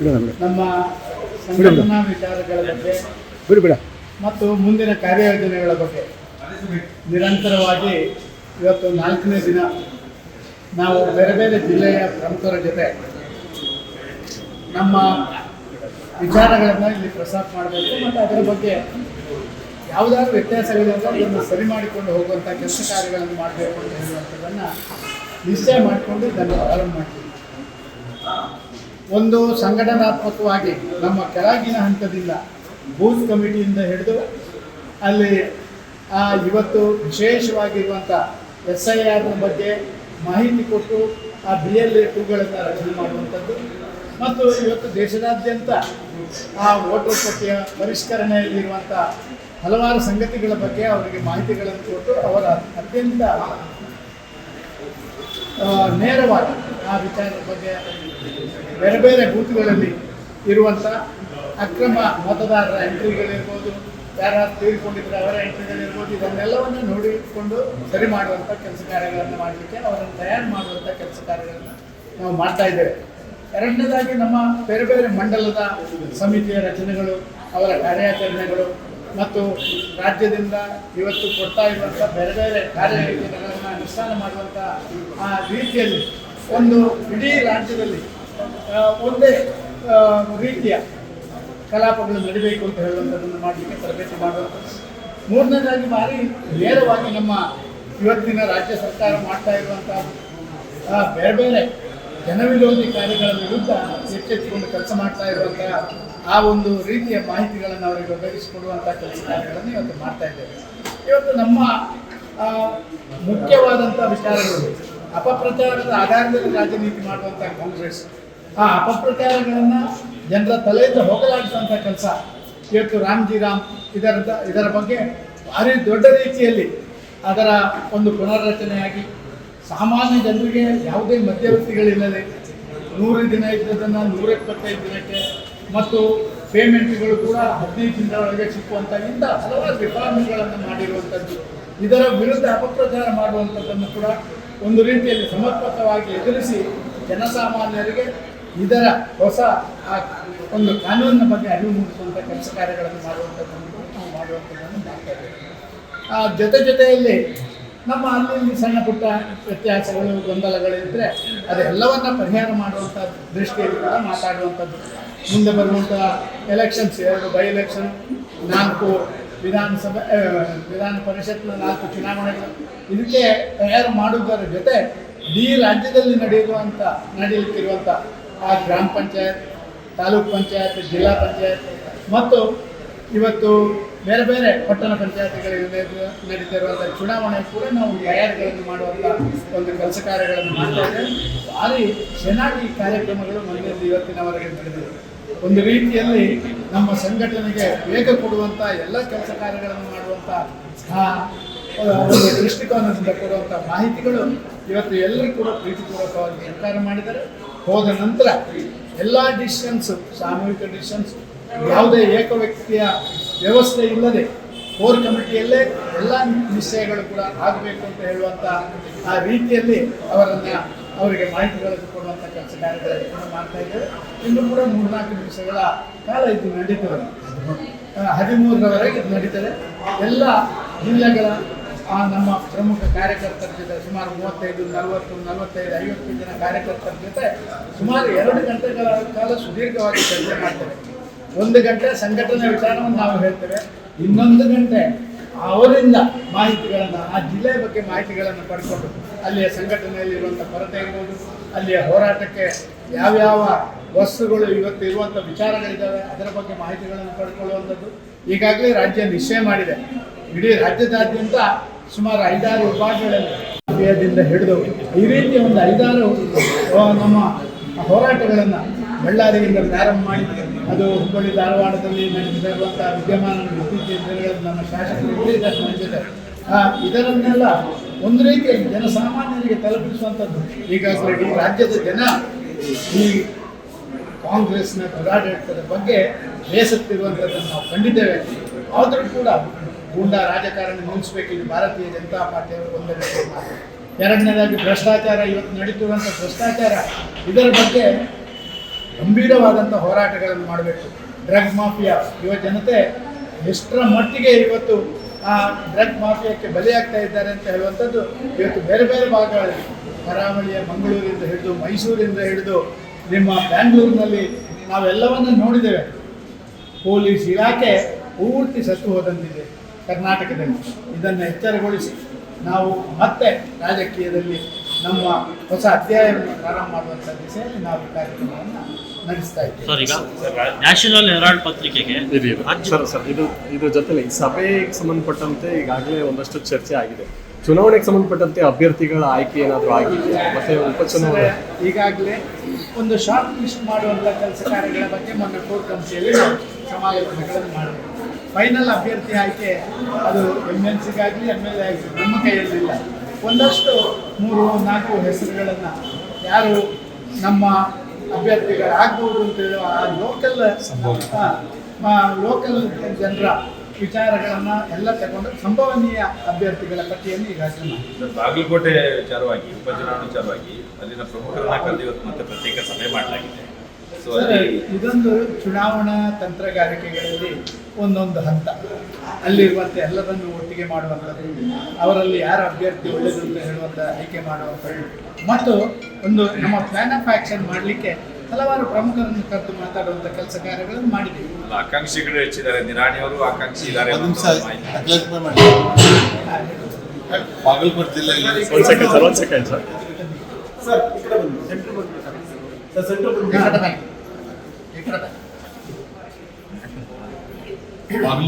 ನಮ್ಮ ಸಂಘಟನಾ ವಿಚಾರಗಳ ಬಗ್ಗೆ ಬಿಡು ಬಿಡ. ಮತ್ತು ಮುಂದಿನ ಕಾರ್ಯಯೋಜನೆಗಳ ಬಗ್ಗೆ ನಿರಂತರವಾಗಿ ಇವತ್ತು ನಾಲ್ಕನೇ ದಿನ ನಾವು ಬೇರೆ ಬೇರೆ ಜಿಲ್ಲೆಯ ಪ್ರಮುಖರ ಜೊತೆ ನಮ್ಮ ವಿಚಾರಗಳನ್ನು ಇಲ್ಲಿ ಪ್ರಸಾರ ಮಾಡಬೇಕು ಮತ್ತು ಅದರ ಬಗ್ಗೆ ಯಾವುದಾದ್ರು ಅಂತ ಅದನ್ನು ಸರಿ ಮಾಡಿಕೊಂಡು ಹೋಗುವಂಥ ಕೆಲಸ ಕಾರ್ಯಗಳನ್ನು ಮಾಡಬೇಕು ಅಂತ ಹೇಳುವಂಥದ್ದನ್ನು ನಿಶ್ಚಯ ಮಾಡಿಕೊಂಡು ಇದನ್ನು ಆರಂಭ ಮಾಡ್ತೀವಿ. ಒಂದು ಸಂಘಟನಾತ್ಮಕವಾಗಿ ನಮ್ಮ ಕೆಳಗಿನ ಹಂತದಿಂದ ಬೂತ್ ಕಮಿಟಿಯಿಂದ ಹಿಡಿದು ಅಲ್ಲಿ, ಆ, ಇವತ್ತು ವಿಶೇಷವಾಗಿರುವಂಥ ಎಸ್ ಐ ಆರ್ ಬಗ್ಗೆ ಮಾಹಿತಿ ಕೊಟ್ಟು ಆ ಬಿ ಎಲ್ ಎ ಟೂಗಳನ್ನು ರಚನೆ ಮಾಡುವಂಥದ್ದು. ಮತ್ತು ಇವತ್ತು ದೇಶದಾದ್ಯಂತ ಆ ವೋಟರ್ ಪಟ್ಟಿಯ ಪರಿಷ್ಕರಣೆಯಲ್ಲಿರುವಂಥ ಹಲವಾರು ಸಂಗತಿಗಳ ಬಗ್ಗೆ ಅವರಿಗೆ ಮಾಹಿತಿಗಳನ್ನು ಕೊಟ್ಟು ಅವರ ಅತ್ಯಂತ ನೇರವಾಗಿ ಆ ವಿಚಾರದ ಬಗ್ಗೆ ಬೇರೆ ಬೇರೆ ಬೂತ್ಗಳಲ್ಲಿ ಇರುವಂಥ ಅಕ್ರಮ ಮತದಾರರ ಎಂಟ್ರಿಗಳಿರ್ಬೋದು ಯಾರು ತೀರಿಕೊಂಡಿದ್ರೆ ಅವರ ಎಂಟ್ರಿಗಳಿರ್ಬೋದು, ಇದನ್ನೆಲ್ಲವನ್ನು ನೋಡಿಕೊಂಡು ಸರಿ ಮಾಡುವಂಥ ಕೆಲಸ ಕಾರ್ಯಗಳನ್ನು ಮಾಡಲಿಕ್ಕೆ ಅವರನ್ನು ತಯಾರು ಮಾಡುವಂಥ ಕೆಲಸ ಕಾರ್ಯಗಳನ್ನು ನಾವು ಮಾಡ್ತಾ ಇದ್ದೇವೆ. ಎರಡನೇದಾಗಿ ನಮ್ಮ ಬೇರೆ ಬೇರೆ ಮಂಡಲದ ಸಮಿತಿಯ ರಚನೆಗಳು, ಅವರ ಕಾರ್ಯಾಚರಣೆಗಳು ಮತ್ತು ರಾಜ್ಯದಿಂದ ಇವತ್ತು ಕೊಡ್ತಾ ಇರುವಂಥ ಬೇರೆ ಬೇರೆ ಕಾರ್ಯಗಳನ್ನು ಅನುಷ್ಠಾನ ಮಾಡುವಂಥ ಆ ರೀತಿಯಲ್ಲಿ ಒಂದು ಇಡೀ ರಾಜ್ಯದಲ್ಲಿ ಒಂದೇ ರೀತಿಯ ಕಲಾಪಗಳು ನಡೀಬೇಕು ಅಂತ ಹೇಳುವಂಥದ್ದನ್ನು ಮಾಡಲಿಕ್ಕೆ ತರಬೇತಿ ಮಾಡುವಂಥದ್ದು ಮೂರನೇದಾಗಿ ಬಾರಿ ನೇರವಾಗಿ ನಮ್ಮ ಇವತ್ತಿನ ರಾಜ್ಯ ಸರ್ಕಾರ ಮಾಡ್ತಾ ಇರುವಂಥ ಬೇರೆ ಬೇರೆ ಜನವಿರೋಧಿ ಕಾರ್ಯಗಳ ವಿರುದ್ಧ ಎಚ್ಚೆತ್ತುಕೊಂಡು ಕೆಲಸ ಮಾಡ್ತಾ ಇರುವಂಥ ಆ ಒಂದು ರೀತಿಯ ಮಾಹಿತಿಗಳನ್ನು ಅವರಿಗೆ ಒದಗಿಸಿಕೊಡುವಂಥ ಕೆಲಸ ಕಾರ್ಯಗಳನ್ನು ಇವತ್ತು ಮಾಡ್ತಾ ಇದ್ದೇವೆ. ಇವತ್ತು ನಮ್ಮ ಮುಖ್ಯವಾದಂಥ ವಿಚಾರಗಳು ಅಪಪ್ರಚಾರದ ಆಧಾರದಲ್ಲಿ ರಾಜನೀತಿ ಮಾಡುವಂಥ ಕಾಂಗ್ರೆಸ್. ಆ ಅಪಪ್ರಚಾರಗಳನ್ನು ಜನರ ತಲೆಯಿಂದ ಹೋಗಲಾಡಿಸುವಂಥ ಕೆಲಸ ಇವತ್ತು ರಾಮ್ಜಿ ರಾಮ್ ಇದರ ಇದರ ಬಗ್ಗೆ ಭಾರಿ ದೊಡ್ಡ ರೀತಿಯಲ್ಲಿ ಅದರ ಒಂದು ಪುನರ್ರಚನೆಯಾಗಿ ಸಾಮಾನ್ಯ ಜನರಿಗೆ ಯಾವುದೇ ಮಧ್ಯವರ್ತಿಗಳಿಲ್ಲದೆ ನೂರು ದಿನ ಇದ್ದದನ್ನು ನೂರ ಇಪ್ಪತ್ತೈದು ದಿನಕ್ಕೆ ಮತ್ತು ಪೇಮೆಂಟ್ಗಳು ಕೂಡ ಹದಿನೈದು ದಿನದೊಳಗೆ ಸಿಕ್ಕುವಂಥ ಇಂಥ ಹಲವಾರು ರಿಫಾರ್ಮ್ಗಳನ್ನು ಮಾಡಿರುವಂಥದ್ದು. ಇದರ ವಿರುದ್ಧ ಅಪಪ್ರಚಾರ ಮಾಡುವಂಥದ್ದನ್ನು ಕೂಡ ಒಂದು ರೀತಿಯಲ್ಲಿ ಸಮರ್ಪಕವಾಗಿ ಎದುರಿಸಿ ಜನಸಾಮಾನ್ಯರಿಗೆ ಇದರ ಹೊಸ ಒಂದು ಕಾನೂನಿನ ಬಗ್ಗೆ ಅರಿವು ಮೂಡಿಸುವಂಥ ಕೆಲಸ ಕಾರ್ಯಗಳನ್ನು ಮಾಡುವಂಥದ್ದನ್ನು ನಾವು ಮಾಡುವಂಥದ್ದನ್ನು ಮಾಡ್ತಾ ಇದ್ದೇವೆ. ಜೊತೆ ಜೊತೆಯಲ್ಲಿ ನಮ್ಮ ಅಲ್ಲಿ ಸಣ್ಣ ಪುಟ್ಟ ವ್ಯತ್ಯಾಸಗಳು ಗೊಂದಲಗಳಿದ್ದರೆ ಅದೆಲ್ಲವನ್ನ ಪರಿಹಾರ ಮಾಡುವಂಥ ದೃಷ್ಟಿಯಲ್ಲಿ ಕೂಡ ಮಾತಾಡುವಂಥದ್ದು. ಮುಂದೆ ಬರುವಂಥ ಎಲೆಕ್ಷನ್ಸ್ ಎರಡು ಬೈ ಎಲೆಕ್ಷನ್ ನಾಲ್ಕು ವಿಧಾನಸಭೆ ವಿಧಾನ ಪರಿಷತ್ನ ನಾಲ್ಕು ಚುನಾವಣೆಗಳು. ಇದಕ್ಕೆ ತಯಾರು ಮಾಡುವುದರ ಜೊತೆ ಇಡೀ ರಾಜ್ಯದಲ್ಲಿ ನಡೆಯುವಂಥ ನಡೆಯುತ್ತಿರುವಂಥ ಆ ಗ್ರಾಮ ಪಂಚಾಯತ್, ತಾಲೂಕ್ ಪಂಚಾಯತ್, ಜಿಲ್ಲಾ ಪಂಚಾಯತ್ ಮತ್ತು ಇವತ್ತು ಬೇರೆ ಬೇರೆ ಪಟ್ಟಣ ಪಂಚಾಯತಿಗಳಲ್ಲಿ ನಡೀತಿರುವಂತಹ ಚುನಾವಣೆ ಕೂಡ ನಾವು ತಯಾರಿಗಳನ್ನು ಮಾಡುವಂಥ ಒಂದು ಕೆಲಸ ಕಾರ್ಯಗಳನ್ನು ಮಾಡ್ತಾ ಇದ್ದೇವೆ. ಭಾರಿ ಚೆನ್ನಾಗಿ ಕಾರ್ಯಕ್ರಮಗಳು ಮನೆಯಲ್ಲಿ ಇವತ್ತಿನವರೆಗೆ ನಡೆದಿದೆ. ಒಂದು ರೀತಿಯಲ್ಲಿ ನಮ್ಮ ಸಂಘಟನೆಗೆ ವೇಗ ಕೊಡುವಂಥ ಎಲ್ಲ ಕೆಲಸ ಕಾರ್ಯಗಳನ್ನು ಮಾಡುವಂಥ ಆ ಒಂದು ದೃಷ್ಟಿಕೋನದಿಂದ ಕೊಡುವಂಥ ಮಾಹಿತಿಗಳು ಇವತ್ತು ಎಲ್ಲರೂ ಕೂಡ ಪ್ರೀತಿಪೂರ್ವಕವಾಗಿ ನಿರ್ಧಾರ ಮಾಡಿದ್ದಾರೆ. ಹೋದ ನಂತರ ಎಲ್ಲ ಡಿಸಿಷನ್ಸು ಸಾಮೂಹಿಕ ಡಿಸಿಷನ್ಸ್ ಯಾವುದೇ ಏಕ ವ್ಯಕ್ತಿಯ ವ್ಯವಸ್ಥೆ ಇಲ್ಲದೆ ಕೋರ್ ಕಮಿಟಿಯಲ್ಲೇ ಎಲ್ಲ ನಿಶ್ಚಯಗಳು ಕೂಡ ಆಗಬೇಕು ಅಂತ ಹೇಳುವಂಥ ಆ ರೀತಿಯಲ್ಲಿ ಅವರನ್ನು ಅವರಿಗೆ ಮಾಹಿತಿಗಳನ್ನು ಕೊಡುವಂಥ ಕೆಲಸ ಕಾರ್ಯಗಳನ್ನು ಕೂಡ ಮಾಡ್ತಾ ಇದ್ದೇವೆ. ಇನ್ನು ಕೂಡ ಮೂರ್ನಾಲ್ಕು ನಿಮಿಷಗಳ ಕಾಲ ಇದು ನಡೀತದೆ. ಹದಿಮೂರರವರೆಗೆ ಇದು ನಡೀತದೆ. ಎಲ್ಲ ಜಿಲ್ಲೆಗಳ, ಆ, ನಮ್ಮ ಪ್ರಮುಖ ಕಾರ್ಯಕರ್ತರ ಜೊತೆ ಸುಮಾರು ಮೂವತ್ತೈದು, ನಲವತ್ತು, ನಲವತ್ತೈದು, ಐವತ್ತು ಜನ ಕಾರ್ಯಕರ್ತರ ಜೊತೆ ಸುಮಾರು ಎರಡು ಗಂಟೆಗಳ ಕಾಲ ಸುದೀರ್ಘವಾಗಿ ಚರ್ಚೆ ಮಾಡ್ತೇವೆ. ಒಂದು ಗಂಟೆ ಸಂಘಟನೆ ವಿಚಾರವನ್ನು ನಾವು ಹೇಳ್ತೇವೆ. ಇನ್ನೊಂದು ಗಂಟೆ ಅವರಿಂದ ಮಾಹಿತಿಗಳನ್ನು, ಆ ಜಿಲ್ಲೆಯ ಬಗ್ಗೆ ಮಾಹಿತಿಗಳನ್ನು ಪಡ್ಕೊಂಡು ಅಲ್ಲಿಯ ಸಂಘಟನೆಯಲ್ಲಿರುವಂಥ ಕೊರತೆ ಇರ್ಬೋದು, ಅಲ್ಲಿಯ ಹೋರಾಟಕ್ಕೆ ಯಾವ್ಯಾವ ವಸ್ತುಗಳು ಇವತ್ತು ಇರುವಂಥ ವಿಚಾರಗಳಿದ್ದಾವೆ, ಅದರ ಬಗ್ಗೆ ಮಾಹಿತಿಗಳನ್ನು ಪಡ್ಕೊಳ್ಳುವಂಥದ್ದು ಈಗಾಗಲೇ ರಾಜ್ಯ ನಿಶ್ಚಯ ಮಾಡಿದೆ. ಇಡೀ ರಾಜ್ಯದಾದ್ಯಂತ ಸುಮಾರು ಐದಾರು ವಿಭಾಗಗಳಲ್ಲಿ ಹಿಡಿದು ಈ ರೀತಿ ಒಂದು ಐದಾರು ನಮ್ಮ ಹೋರಾಟಗಳನ್ನು ಬಳ್ಳಾರಿಯಿಂದ ಪ್ರಾರಂಭ ಮಾಡಿ ಅದು ಹುಬ್ಬಳ್ಳಿ ಧಾರವಾಡದಲ್ಲಿ ನಡೀತಾ ಇರುವಂಥ ವಿದ್ಯಮಾನ ಇತ್ತೀಚಿನ ನಮ್ಮ ಶಾಸಕರು ಆ, ಇದರನ್ನೆಲ್ಲ ಒಂದು ರೀತಿಯಲ್ಲಿ ಜನಸಾಮಾನ್ಯರಿಗೆ ತಲುಪಿಸುವಂಥದ್ದು. ಈಗ ಈ ರಾಜ್ಯದ ಜನ ಈ ಕಾಂಗ್ರೆಸ್ನ ದುರಾಡಳಿತದ ಬಗ್ಗೆ ಬೇಸತ್ತಿರುವಂಥದ್ದನ್ನು ನಾವು ಕಂಡಿದ್ದೇವೆ. ಆದರೂ ಕೂಡ ಗೂಂಡಾ ರಾಜಕಾರಣ ಇದು ಭಾರತೀಯ ಜನತಾ ಪಾರ್ಟಿಯವರು ಒಂದನೇ ಎರಡನೇದಾಗಿ ಭ್ರಷ್ಟಾಚಾರ ಇವತ್ತು ನಡೀತಿರುವಂಥ ಭ್ರಷ್ಟಾಚಾರ. ಇದರ ಬಗ್ಗೆ ಗಂಭೀರವಾದಂಥ ಹೋರಾಟಗಳನ್ನು ಮಾಡಬೇಕು. Drug mafia. ಯುವ ಜನತೆ ಎಷ್ಟರ ಮಟ್ಟಿಗೆ ಇವತ್ತು ಆ ಡ್ರಗ್ ಮಾಫಿಯಾಕ್ಕೆ ಬಲಿಯಾಗ್ತಾ ಇದ್ದಾರೆ ಅಂತ ಹೇಳುವಂಥದ್ದು ಇವತ್ತು ಬೇರೆ ಬೇರೆ ಭಾಗಗಳಲ್ಲಿ ಕರಾವಳಿಯ ಮಂಗಳೂರಿಂದ ಹಿಡಿದು ಮೈಸೂರಿಂದ ಹಿಡಿದು ನಿಮ್ಮ ಬ್ಯಾಂಗ್ಳೂರಿನಲ್ಲಿ ನಾವೆಲ್ಲವನ್ನು ನೋಡಿದ್ದೇವೆ. ಪೊಲೀಸ್ ಇಲಾಖೆ ಪೂರ್ತಿ ಸತ್ತು ಹೋದಂತಿದೆ ಕರ್ನಾಟಕದಲ್ಲಿ. ಇದನ್ನು ಎಚ್ಚರಗೊಳಿಸಿ. ನಾವು ಮತ್ತೆ ರಾಜಕೀಯದಲ್ಲಿ ನಮ್ಮ ಹೊಸ ಅಧ್ಯಾಯವನ್ನು ಪ್ರಾರಂಭ ಮಾಡುವಂಥ ದಿಸೆಯಲ್ಲಿ ನಾವು ಈ ಕಾರ್ಯಕ್ರಮವನ್ನು ನಡೆಸ್ತಾ ಇದ್ದೇವೆ. ಸರ್ ಈಗ ನ್ಯಾಷನಲ್ ಹೆರಾಲ್ಡ್ ಪತ್ರಿಕೆಗೆ. ಸರ್ ಸರ್ ಇದು ಇದ್ರ ಜೊತೆಲಿ ಈ ಸಭೆಗೆ ಸಂಬಂಧಪಟ್ಟಂತೆ ಈಗಾಗಲೇ ಒಂದಷ್ಟು ಚರ್ಚೆ ಆಗಿದೆ. ಚುನಾವಣೆಗೆ ಸಂಬಂಧಪಟ್ಟಂತೆ ಅಭ್ಯರ್ಥಿಗಳ ಆಯ್ಕೆ ಏನಾದರೂ ಆಗಿದೆ ಮತ್ತೆ ಉಪಚುನಾವಣೆ? ಈಗಾಗಲೇ ಒಂದು ಶಾರ್ಟ್ ಲಿಸ್ಟ್ ಮಾಡುವಂಥ ಕೆಲಸ ಕಾರ್ಯಗಳ ಬಗ್ಗೆ ಮೊನ್ನೆ ಕೋರ್ ಕಮಿಟಿಯಲ್ಲಿ ನಾವು ಸಮಾಲೋಚನೆಗಳನ್ನು ಮಾಡಬೇಕು ಫೈನಲ್ ಅಭ್ಯರ್ಥಿ ಆಯ್ಕೆ ಅದು ಎಂ ಎಲ್ ಸಿಗಾಗಲಿ ಎಂ ಎಲ್ ಎ ಆಗಲಿ ನಮ್ಮ ಕೈಯಲ್ಲಿಲ್ಲ. ಒಂದಷ್ಟು ಮೂರು ನಾಲ್ಕು ಹೆಸರುಗಳನ್ನು ಯಾರು ನಮ್ಮ ಅಭ್ಯರ್ಥಿಗಳಾಗ್ಬೋದು ಅಂತ ಹೇಳುವ ಆ ಲೋಕಲ್ ಲೋಕಲ್ ಜನರ ವಿಚಾರಗಳನ್ನು ಎಲ್ಲ ತಗೊಂಡು ಸಂಭವನೀಯ ಅಭ್ಯರ್ಥಿಗಳ ಪಟ್ಟಿಯನ್ನು ಈಗಾಗಲೇ ಮಾಡಿದ್ದಾರೆ ಬಾಗಲಕೋಟೆ ವಿಚಾರವಾಗಿ ಉಪಚುನಾವಣೆ ವಿಚಾರವಾಗಿ ಅಲ್ಲಿನ ಪ್ರಮುಖರನ್ನ ಕರೆದು ಇವತ್ತು ಮತ್ತೆ ಪ್ರತ್ಯೇಕ ಸಭೆ ಮಾಡಲಾಗಿದೆ. ಇದೊಂದು ಚುನಾವಣಾ ತಂತ್ರಗಾರಿಕೆಗಳಲ್ಲಿ ಒಂದೊಂದು ಹಂತ. ಅಲ್ಲಿರುವಂತೆ ಎಲ್ಲರನ್ನು ಒಟ್ಟಿಗೆ ಮಾಡುವಂಥದ್ದು. ಅವರಲ್ಲಿ ಯಾರು ಅಭ್ಯರ್ಥಿ ಒಳ್ಳೆಯದು ಅಂತ ಹೇಳುವಂಥ ಆಯ್ಕೆ ಮಾಡುವಂಥದ್ದು. ಮತ್ತು ಒಂದು ನಮ್ಮ ಪ್ಲಾನ್ ಆಫ್ ಆ್ಯಕ್ಷನ್ ಮಾಡಲಿಕ್ಕೆ ಹಲವಾರು ಪ್ರಮುಖರನ್ನು ಕರೆದು ಮಾತಾಡುವಂಥ ಕೆಲಸ ಕಾರ್ಯಗಳನ್ನು ಮಾಡಿದ್ದೀವಿ. ಆಕಾಂಕ್ಷಿಗಳು ಹೆಚ್ಚಿದ್ದಾರೆ. ನಿರಾಣಿ ಅವರು ಆಕಾಂಕ್ಷಿ ಇದ್ದಾರೆ ಬಾಗಲಕೋಟೆ ಜಿಲ್ಲೆಯಲ್ಲಿ ಒಂದು ಸೆಕೆಂಡ್ ಸರ್ ಒಂದು ಸೆಕೆಂಡ್ ಸರ್ ಬಾಗಲಕೋಟೆ